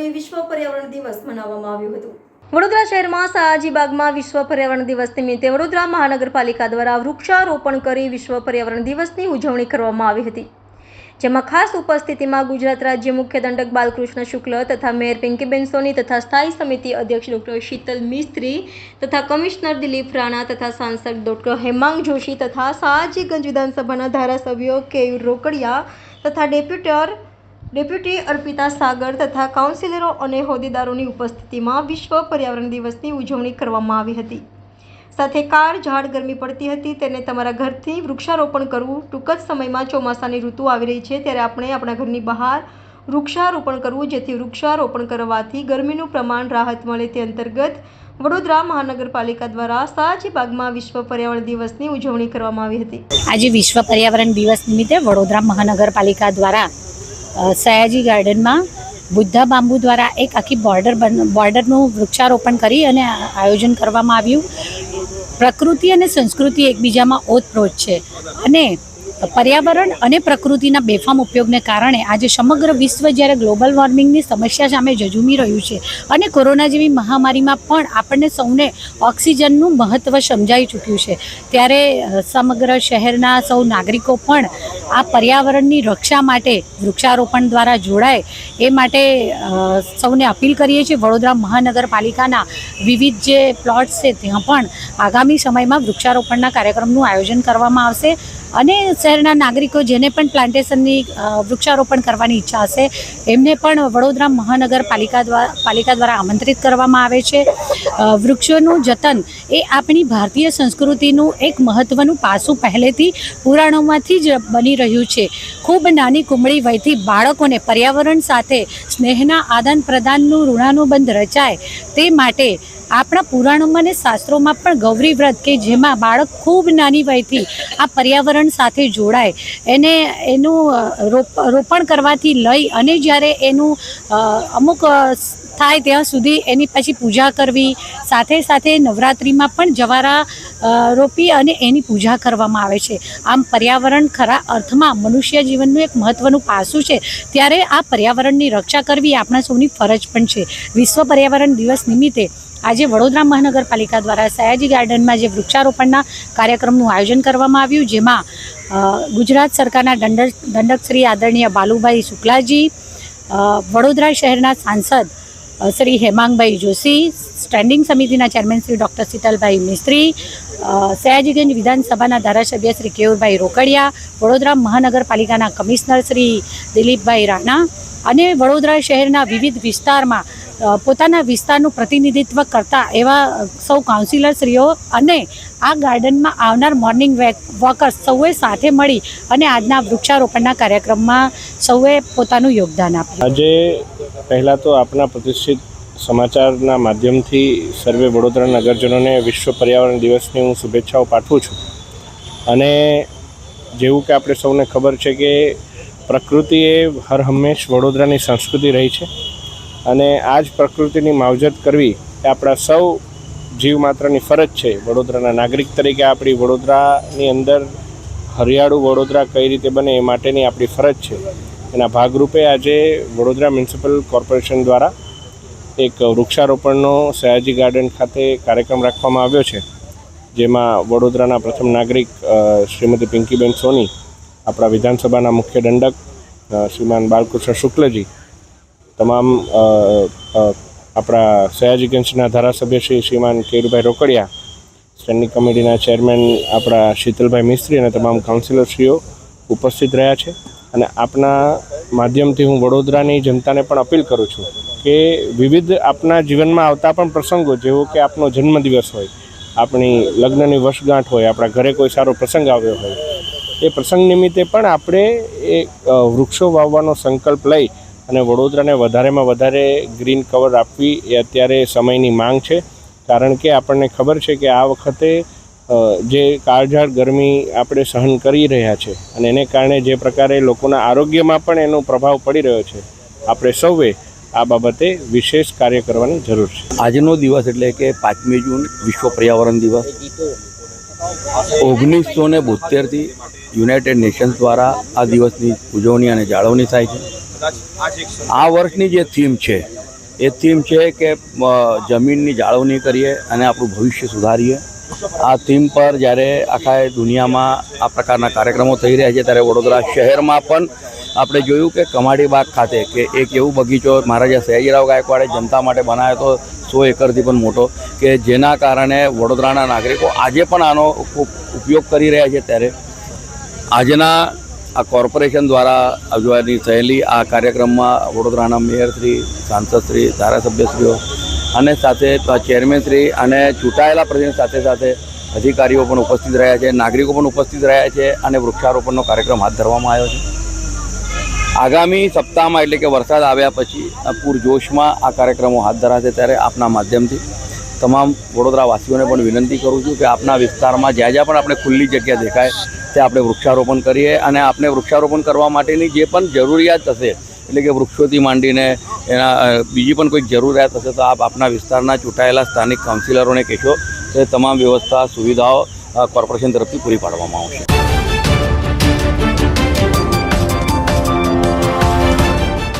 કરી વિશ્વ પર્યાવરણ દિવસ મનાવવામાં આવ્યો હતો. વડોદરા શહેરમાં સયાજી બાગમાં વિશ્વ પર્યાવરણ દિવસ નિમિત્તે વડોદરા મહાનગરપાલિકા દ્વારા વૃક્ષારોપણ કરી વિશ્વ પર્યાવરણ દિવસની ઉજવણી કરવામાં આવી હતી. જેમાં ખાસ ઉપસ્થિતિમાં ગુજરાત રાજ્ય મુખ્ય દંડક બાલકૃષ્ણ શુક્લ તથા મેયર પિંકીબેન સોની તથા સ્થાયી સમિતિ અધ્યક્ષ ડોક્ટર શીતલ મિસ્ત્રી તથા કમિશનર દિલીપ રાણા તથા સાંસદ ડોક્ટર હેમાંગ જોશી તથા સયાજીગંજ વિધાનસભાના ધારાસભ્યો કેયુર રોકડિયા તથા ડેપ્યુટર ડેપ્યુટી અર્પિતા સાગર તથા કાઉન્સિલરો અને હોદ્દેદારોની ઉપસ્થિતિમાં વિશ્વ પર્યાવરણ દિવસની ઉજવણી કરવામાં આવી હતી. સાથે કાર ઝાડ ગરમી પડતી હતી, તેને તમારા ઘરથી વૃક્ષારોપણ કરવું ટૂંક જ સમયમાં ચોમાસાની ઋતુ આવી રહી છે, ત્યારે આપણે આપણા ઘરની બહાર વૃક્ષારોપણ કરવું, જેથી વૃક્ષારોપણ કરવાથી ગરમીનું પ્રમાણ રાહત મળે તે અંતર્ગત વડોદરા મહાનગરપાલિકા દ્વારા સાજી બાગમાં વિશ્વ પર્યાવરણ દિવસની ઉજવણી કરવામાં આવી હતી. આજે વિશ્વ પર્યાવરણ દિવસ નિમિત્તે વડોદરા મહાનગરપાલિકા દ્વારા સયાજી ગાર્ડનમાં બુદ્ધા બાંબુ દ્વારા એક આખી બોર્ડર બોર્ડરનું વૃક્ષારોપણ કરી અને આયોજન કરવામાં આવ્યું. પ્રકૃતિ અને સંસ્કૃતિ એકબીજામાં ઓતપ્રોત છે. અને પર્યાવરણ અને પ્રકૃતિના બેફામ ઉપયોગને કારણે આજે સમગ્ર વિશ્વ જ્યારે ગ્લોબલ વોર્મિંગની સમસ્યા સામે ઝઝૂમી રહ્યું છે અને કોરોના જેવી મહામારીમાં પણ આપણને સૌને ઓક્સિજનનું મહત્ત્વ સમજાઈ ચૂક્યું છે, ત્યારે સમગ્ર શહેરના સૌ નાગરિકો પણ આ પર્યાવરણની રક્ષા માટે વૃક્ષારોપણ દ્વારા જોડાય એ માટે સૌને અપીલ કરીએ છીએ. વડોદરા મહાનગરપાલિકાના વિવિધ જે પ્લોટ્સ છે, ત્યાં પણ આગામી સમયમાં વૃક્ષારોપણના કાર્યક્રમનું આયોજન કરવામાં આવશે અને શહેરના નાગરિકો જેને પણ પ્લાન્ટેશનની વૃક્ષારોપણ કરવાની ઈચ્છા હશે, એમને પણ વડોદરા મહાનગરપાલિકા દ્વારા પાલિકા દ્વારા આમંત્રિત કરવામાં આવે છે. વૃક્ષોનું જતન એ આપણી ભારતીય સંસ્કૃતિનું એક મહત્ત્વનું પાસું પહેલેથી પુરાણોમાંથી જ બની રહ્યું છે. ખૂબ નાની કુમળી વયથી બાળકોને પર્યાવરણ સાથે સ્નેહના આદાન પ્રદાનનું ઋણાનુબંધ રચાય તે માટે આપણા પુરાણોમાં અને શાસ્ત્રોમાં પણ ગૌરી વ્રત કે જેમાં બાળક ખૂબ નાની વયથી આ પર્યાવરણ સાથે જોડાય, એને એનું રોપ, રોપણ કરવાથી લઈ અને જ્યારે એનું અમુક થાય ત્યાં સુધી એની પછી પૂજા કરવી, સાથે સાથે નવરાત્રિમાં પણ જવારા રોપી અને એની પૂજા કરવામાં આવે છે. આમ પર્યાવરણ ખરા અર્થમાં મનુષ્ય જીવનનું એક મહત્ત્વનું પાસું છે. ત્યારે આ પર્યાવરણની રક્ષા કરવી આપણા સૌની ફરજ પણ છે. વિશ્વ પર્યાવરણ દિવસ નિમિત્તે આજે વડોદરા મહાનગરપાલિકા દ્વારા સયાજી ગાર્ડનમાં જે વૃક્ષારોપણના કાર્યક્રમનું આયોજન કરવામાં આવ્યું, જેમાં ગુજરાત સરકારના દંડક દંડક શ્રી આદરણીય બાલુભાઈ શુક્લાજી વડોદરા શહેરના સાંસદ શ્રી હેમાંગભાઈ જોશી, સ્ટેન્ડિંગ સમિતિના ચેરમેન શ્રી ડૉક્ટર શીતલભાઈ મિસ્ત્રી સયાજીગંજ વિધાનસભાના ધારાસભ્ય શ્રી કેયુરભાઈ રોકડિયા, વડોદરા મહાનગરપાલિકાના કમિશનર શ્રી દિલીપભાઈ રાણા અને વડોદરા શહેરના વિવિધ વિસ્તારમાં પોતાના વિસ્તારનું પ્રતિનિધિત્વ કરતા એવા સૌ કાઉન્સિલરશ્રીઓ અને આ ગાર્ડનમાં આવનાર મોર્નિંગ વોકર્સ સૌએ સાથે મળી અને આજના વૃક્ષારોપણના કાર્યક્રમમાં સૌએ પોતાનું યોગદાન આપ્યું. આજે પહેલાં તો આપણા પ્રતિષ્ઠિત સમાચારના માધ્યમથી સર્વે વડોદરા નગરજનોને વિશ્વ પર્યાવરણ દિવસની હું શુભેચ્છાઓ પાઠવું છું. અને જેવું કે આપણે સૌને ખબર છે કે પ્રકૃતિ એ હર હંમેશ વડોદરાની સંસ્કૃતિ રહી છે. અને આ જ પ્રકૃતિની માવજત કરવી એ આપણા સૌ જીવ માત્રની ફરજ છે. વડોદરાના નાગરિક તરીકે આપણી વડોદરાની અંદર હરિયાળું વડોદરા કઈ રીતે બને એ માટેની આપણી ફરજ છે. એના ભાગરૂપે આજે વડોદરા મ્યુનિસિપલ કોર્પોરેશન દ્વારા એક વૃક્ષારોપણનો સયાજી ગાર્ડન ખાતે કાર્યક્રમ રાખવામાં આવ્યો છે. જેમાં વડોદરાના પ્રથમ નાગરિક શ્રીમતી પિંકીબેન સોની, આપણા વિધાનસભાના મુખ્ય દંડક શ્રીમાન બાલકૃષ્ણ શુક્લજી તમામ આપણા સયાજીગંજના ધારાસભ્ય શ્રી શ્રીમાન કેરુભાઈ રોકડિયા, સ્ટેન્ડિંગ કમિટીના ચેરમેન આપણા શીતલભાઈ મિસ્ત્રી અને તમામ કાઉન્સિલરશ્રીઓ ઉપસ્થિત રહ્યા છે. અને આપના માધ્યમથી હું વડોદરાની જનતાને પણ અપીલ કરું છું કે વિવિધ આપના જીવનમાં આવતા પણ પ્રસંગો, જેવો કે આપનો જન્મદિવસ હોય, આપણી લગ્નની વર્ષગાંઠ હોય, આપણા ઘરે કોઈ સારો પ્રસંગ આવ્યો હોય, એ પ્રસંગ નિમિત્તે પણ આપણે એ વૃક્ષો વાવવાનો સંકલ્પ લઈ અને વડોદરાને વધારેમાં વધારે ગ્રીન કવર આપવી એ અત્યારે સમયની માંગ છે. કારણ કે આપણને ખબર છે કે આ વખતે જે કાળઝાળ ગરમી આપણે સહન કરી રહ્યા છે અને એને કારણે જે પ્રકારે લોકોના આરોગ્યમાં પણ એનો પ્રભાવ પડી રહ્યો છે. આપણે સૌએ આ બાબતે વિશેષ કાર્ય કરવાની જરૂર છે. આજનો દિવસ એટલે કે પાંચમી જૂન, વિશ્વ પર્યાવરણ દિવસ. ઓગણીસો ને બોતેરથી યુનાઇટેડ નેશન્સ દ્વારા આ દિવસની ઉજવણી અને જાળવણી થાય છે. આ વર્ષની જે થીમ છે, એ થીમ છે કે જમીનની જાળવણી કરીએ અને આપણું ભવિષ્ય સુધારીએ. આ થીમ પર જ્યારે આખા દુનિયામાં આ પ્રકારના કાર્યક્રમો થઈ રહ્યા છે, ત્યારે વડોદરા શહેરમાં પણ આપણે જોયું કે કમાડીબાગ ખાતે કે એક એવું બગીચો મહારાજા સયાજીરાવ ગાયકવાડે જનતા માટે બનાવ્યો હતો સો એકરથી પણ મોટો, કે જેના કારણે વડોદરાના નાગરિકો આજે પણ આનો ઉપ- ઉપયોગ કરી રહ્યા છે. ત્યારે આજના આ કોર્પોરેશન દ્વારા અજવાની થયેલી આ કાર્યક્રમમાં વડોદરાના મેયરશ્રી સાંસદશ્રી ધારાસભ્યશ્રીઓ અને સાથે ચેરમેનશ્રી અને ચૂંટાયેલા પ્રતિનિધિ સાથે સાથે અધિકારીઓ પણ ઉપસ્થિત રહ્યા છે, નાગરિકો પણ ઉપસ્થિત રહ્યા છે અને વૃક્ષારોપણનો કાર્યક્રમ હાથ ધરવામાં આવ્યો છે. આગામી સપ્તાહમાં એટલે કે વરસાદ આવ્યા પછી પૂરજોશમાં આ કાર્યક્રમો હાથ ધરાશે ત્યારે આપના માધ્યમથી તમામ વડોદરાવાસીઓને પણ વિનંતી કરું છું કે આપના વિસ્તારમાં જ્યાં જ્યાં પણ આપણે ખુલ્લી જગ્યા દેખાય ત્યાં આપણે વૃક્ષારોપણ કરીએ અને આપણે વૃક્ષારોપણ કરવા માટેની જે પણ જરૂરિયાત હશે, એટલે કે વૃક્ષોથી માંડીને એના બીજી પણ કોઈક જરૂરિયાત હશે તો આપ આપના વિસ્તારના ચૂંટાયેલા સ્થાનિક કાઉન્સિલરોને કહેશો તે તમામ વ્યવસ્થા, સુવિધાઓ કોર્પોરેશન તરફથી પૂરી પાડવામાં આવશે.